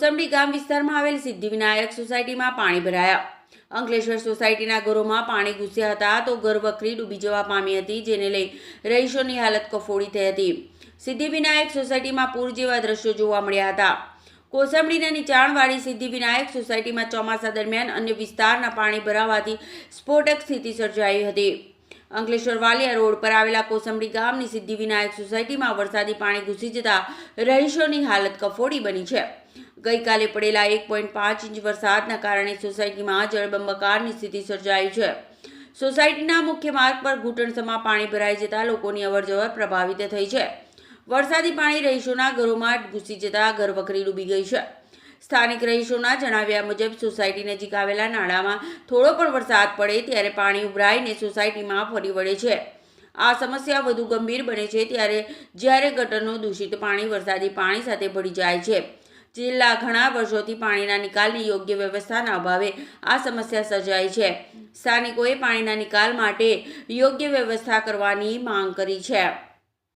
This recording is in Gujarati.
કોસંબડી ગામ વિસ્તારમાં આવેલ સિદ્ધિવિનાયક સોસાયટીમાં પાણી ભરાયા. અંકલેશ્વર સોસાયટીના ઘરોમાં પાણી ઘૂસ્યા હતા તો ઘર વખરી ડૂબી જવા પામી હતી, જેને લઈ રહીશોની હાલત કફોડી થઈ હતી. સિદ્ધિવિનાયક સોસાયટીમાં પૂર જેવા દ્રશ્યો જોવા મળ્યા હતા. કોસંબડીના નીચાણવાળી સિદ્ધિવિનાયક સોસાયટીમાં ચોમાસા દરમિયાન અન્ય વિસ્તારના પાણી ભરાવાથી સ્ફોટક સ્થિતિ સર્જાઈ હતી. અંકલેશ્વર વાલિયા રોડ પર આવેલા કોસંબડી ગામની સિદ્ધિવિનાયક સોસાયટીમાં વરસાદી પાણી ઘૂસી જતા રહીશોની હાલત કફોડી બની છે. ગઈકાલે પડેલા એક પોઈન્ટ પાંચ ઇંચ વરસાદના કારણે સોસાયટીમાં જળબંબકારની સ્થિતિ સર્જાઈ છે. સોસાયટીના મુખ્ય માર્ગ પર ઘૂંટણસમાં પાણી ભરાઈ જતા લોકોની અવરજવર પ્રભાવિત થઈ છે. વરસાદી પાણી રહીશોના ઘરોમાં ઘૂસી જતા ઘર વખરી ડૂબી ગઈ છે. સ્થાનિક રહીશોના જણાવ્યા મુજબ સોસાયટી નજીક આવેલા નાળામાં થોડો પણ વરસાદ પડે ત્યારે પાણી ઉભરાઈને સોસાયટીમાં ફરી વળે છે. આ સમસ્યા વધુ ગંભીર બને છે ત્યારે જ્યારે ગટરનું દૂષિત પાણી વરસાદી પાણી સાથે ભળી જાય છે. છેલ્લા ઘણા વર્ષોથી પાણીના નિકાલની યોગ્ય વ્યવસ્થાના અભાવે આ સમસ્યા સર્જાઈ છે. સ્થાનિકોએ પાણીના નિકાલ માટે યોગ્ય વ્યવસ્થા કરવાની માંગ કરી છે.